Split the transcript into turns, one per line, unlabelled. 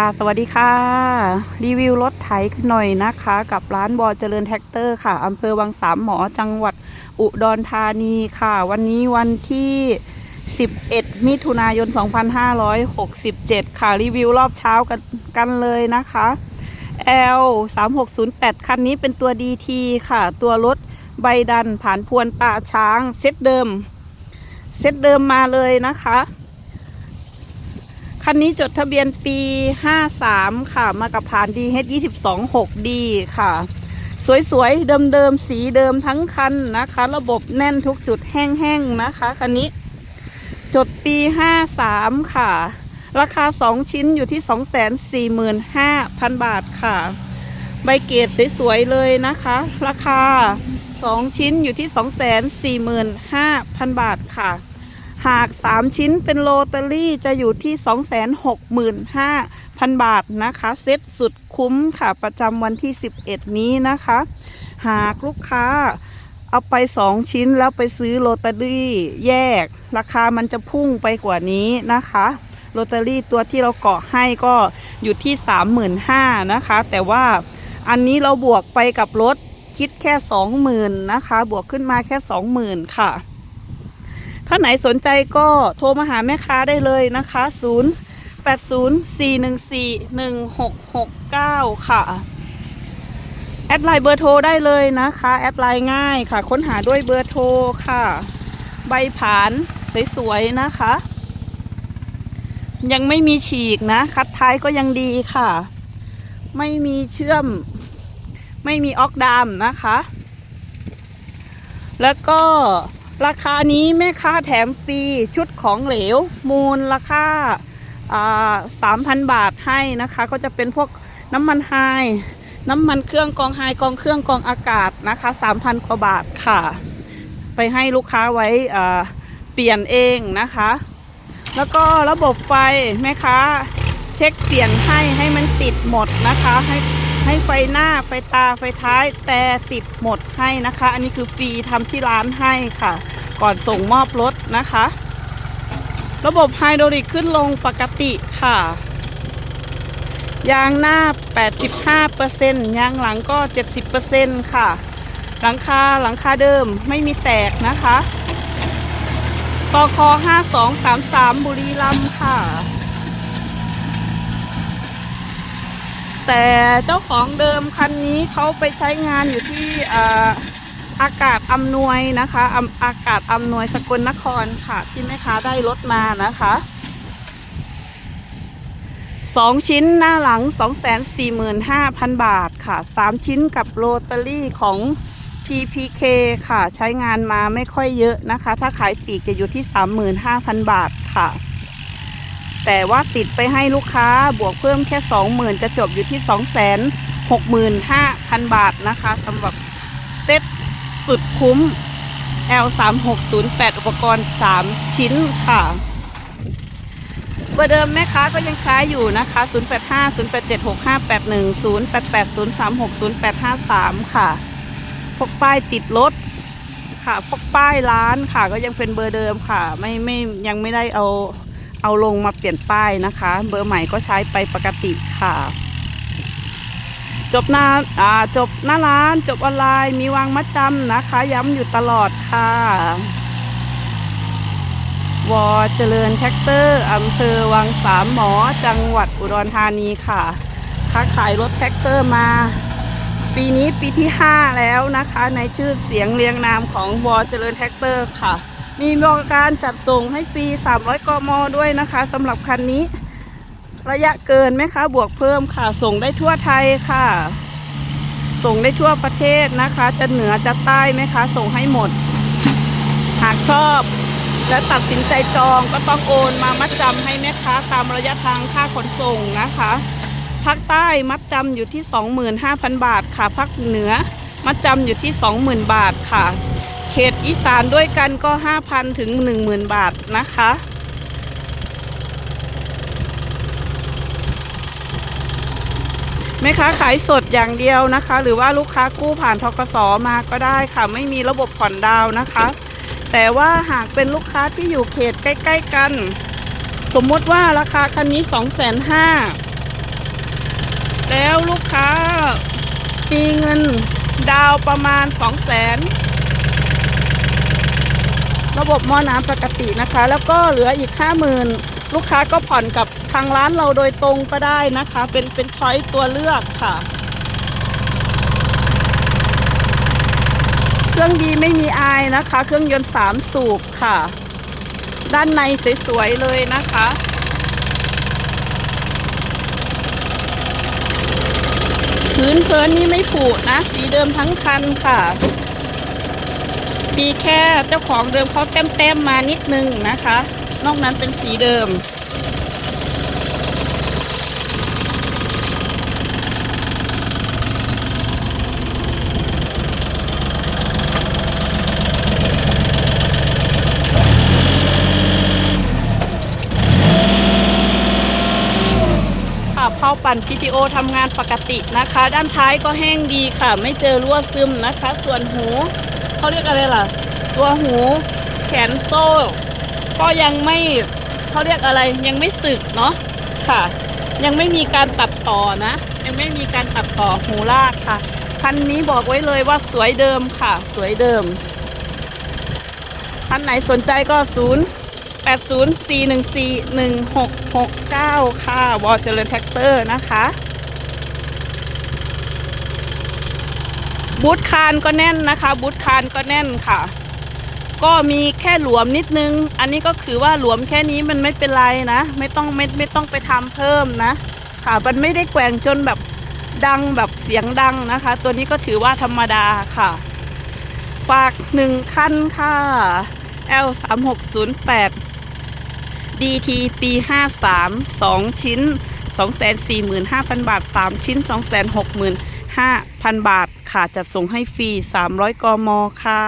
ค่ะ สวัสดีค่ะ รีวิวรถไถกันหน่อยนะคะ กับร้านบอเจริญแท็กเตอร์ค่ะอำเภอวังสามหมอจังหวัดอุดรธานีค่ะ วันนี้วันที่ 11 มิถุนายน 2567 ค่ะ รีวิวรอบเช้ากันกันเลยนะคะ L 3608คันนี้เป็นตัว DT ค่ะ ตัวรถใบดันผ่านพวนป่าช้าง เซตเดิม เซตเดิมมาเลยนะคะ คันนี้จดทะเบียนปี 53 ค่ะ มากับผ่าน DH 22 6D ค่ะ สวยๆ เดิมๆ สีเดิมทั้งคันนะคะ ระบบแน่นทุกจุดแห้งๆ นะคะ คันนี้ จดปี 53 ค่ะ ราคา 2 ชิ้นอยู่ที่ 245,000 บาทค่ะ ใบเกรดสวยๆ เลยนะคะ ราคา 2 ชิ้นอยู่ที่ 245,000 บาทค่ะ หาก 3 ชิ้นเป็นโรตารี่จะอยู่ที่ 265,000 บาทนะคะ เซ็ตสุดคุ้มค่ะประจำวันที่ 11 นี้นะคะ หากลูกค้าเอาไป 2 ชิ้นแล้วไปซื้อโรตารี่แยก ราคามันจะพุ่งไปกว่านี้นะคะโรตารี่ตัวที่เราเกาะให้ก็อยู่ที่ 35,000นะคะ แต่ว่าอันนี้เราบวกไปกับรถคิดแค่ 20,000นะคะ บวกขึ้นมาแค่ 20,000 ค่ะ ถ้าไหนสนใจก็โทรมาหาแม่ค้าได้เลยนะคะ 0 8 0 4 1 4 1 6 6 9 ค่ะ แอดไลน์เบอร์โทรได้เลยนะคะ แอดไลน์ง่ายค่ะ ค้นหาด้วยเบอร์โทรค่ะ ใบผานสวยๆนะคะ ยังไม่มีฉีกนะ คัดท้ายก็ยังดีค่ะ ไม่มีเชื่อม ไม่มีออกดามนะคะ แล้วก็ ราคานี้แม่ค้าแถมฟรีชุดของเหลว มูลราคาสามพันบาทให้นะคะ ก็จะเป็นพวกน้ำมันไฮน้ำมันเครื่องกองไฮกองเครื่องกองอากาศนะคะสามพันกว่าบาทค่ะ ไปให้ลูกค้าไว้เปลี่ยนเองนะคะ แล้วก็ระบบไฟแม่ค้าเช็คเปลี่ยนให้ให้มันติดหมดนะคะให้ ให้ไฟหน้าไฟตาไฟท้ายแต่ติดหมดให้นะคะ อันนี้คือฟรีทำที่ร้านให้ค่ะ ก่อนส่งมอบรถนะคะ ระบบไฮดรอลิกขึ้นลงปกติค่ะ ยางหน้า 85%ยางหลังก็ 70%ค่ะ หลังคาหลังคาเดิมไม่มีแตกนะคะตค5233 บุรีรัมย์ค่ะ แต่เจ้าของเดิมคันนี้เขาไปใช้งานอยู่ที่อาอากาศอำนวยนะคะออากาศอำนวยสกลนครค่ะที่แม่ค้าได้รถมานะคะสองชิ้นหน้าหลัง 245,000 บาทค่ะสามชิ้นกับโรตารี่ของ PPK ค่ะ ใช้งานมาไม่ค่อยเยอะนะคะ ถ้าขายปีกจะอยู่ที่ 35,000 บาทค่ะ แต่ว่าติดไปให้ลูกค้าบวกเพิ่มแค่ 20,000 จะจบอยู่ที่ 265,000 บาทนะคะสำหรับเซ็ตสุดคุ้ม L3608 อุปกรณ์ 3 ชิ้นค่ะเบอร์เดิมแม่ค้าก็ยังใช้อยู่นะคะ 0850876581 0880360853 ค่ะ พวกป้ายติดรถค่ะ พวกป้ายร้านค่ะ ก็ยังเป็นเบอร์เดิมค่ะ ไม่ไม่ยังไม่ได้เอา เอาลงมาเปลี่ยนป้ายนะคะ เบอร์ใหม่ก็ใช้ไปปกติค่ะ จบหน้าอ่าจบหน้าร้านจบออนไลน์มีวางมัดจำนะคะ ย้ำอยู่ตลอดค่ะวอเจริญแท็กเตอร์อำเภอวังสามหมอจังหวัดอุดรธานีค่ะ ค้าขายรถแท็กเตอร์มา ปีนี้ปีที่ 5 แล้วนะคะ ในชื่อเสียงเรียงนามของวอเจริญแท็กเตอร์ค่ะ มีบริการจัดส่งให้ฟรี 300 กม ด้วยนะคะสำหรับคันนี้ ระยะเกินไหมคะ บวกเพิ่มค่ะ ส่งได้ทั่วไทยค่ะ ส่งได้ทั่วประเทศนะคะ จะเหนือจะใต้ไหมคะ ส่งให้หมด หากชอบ และตัดสินใจจองก็ต้องโอนมามัดจำให้แม่ค้าตามระยะทางค่าขนส่งนะคะภาคใต้มัดจำอยู่ที่ 25,000 บาทค่ะภาคเหนือมัดจำอยู่ที่ 20,000 บาทค่ะ ขตอีสานด้วยกันก็ 5,000 ถึง 10,000 บาทนะคะ แม่ค้าขายสดอย่างเดียวนะคะ หรือว่าลูกค้ากู้ผ่านทกสมาก็ได้ค่ะ ไม่มีระบบผ่อนดาวนะคะ แต่ว่าหากเป็นลูกค้าที่อยู่เขตใกล้ ๆ กัน สมมติว่าราคาคันนี้ 2 5 0 0 0แล้วลูกค้ามีเงินดาวประมาณ 2 0 0แสน ระบบหม้อน้ำปกตินะคะ แล้วก็เหลืออีก 50,000 ลูกค้าก็ผ่อนกับทางร้านเราโดยตรงก็ได้นะคะ เป็นเป็นช้อยตัวเลือกค่ะ เครื่องดีไม่มีอายนะคะ เครื่องยนต์ 3 สูบค่ะ ด้านในสวยๆเลยนะคะพื้นเฟิร์นนี่ไม่ผุนะ สีเดิมทั้งคันค่ะ มีแค่เจ้าของเดิมเขาแต้มๆมานิดนึงนะคะ นอกนั้นเป็นสีเดิมค่ะเผาปั่น PTO ทำงานปกตินะคะ ด้านท้ายก็แห้งดีค่ะ ไม่เจอรั่วซึมนะคะ ส่วนหู เขาเรียกอะไรล่ะ ตัวหูแขนโซ่ ก็ยังไม่เขาเรียกอะไรยังไม่สึกเนาะค่ะ ยังไม่มีการตัดต่อนะ ยังไม่มีการตัดต่อหูลากค่ะ คันนี้บอกไว้เลยว่าสวยเดิมค่ะ สวยเดิมท่านไหนสนใจก็ศูนย์804141669 ค่ะวอเจริญแท็กเตอร์นะคะ บูธคานก็แน่นนะคะ บูธคานก็แน่นค่ะ ก็มีแค่หลวมนิดนึง อันนี้ก็คือว่าหลวมแค่นี้มันไม่เป็นไรนะ ไม่ต้องไม่ไม่ต้องไปทำเพิ่มนะ ค่ะ มันไม่ได้แกว่งจนแบบดังแบบเสียงดังนะคะ ตัวนี้ก็ถือว่าธรรมดาค่ะ ฝากหนึ่งคันค่ะ L 3 6 0 8 DT ปี 53 2 ชิ้น 245,000 บาท 3 ชิ้น 265,000 บาท ค่ะ จัดส่งให้ฟรี 300 กม ค่ะ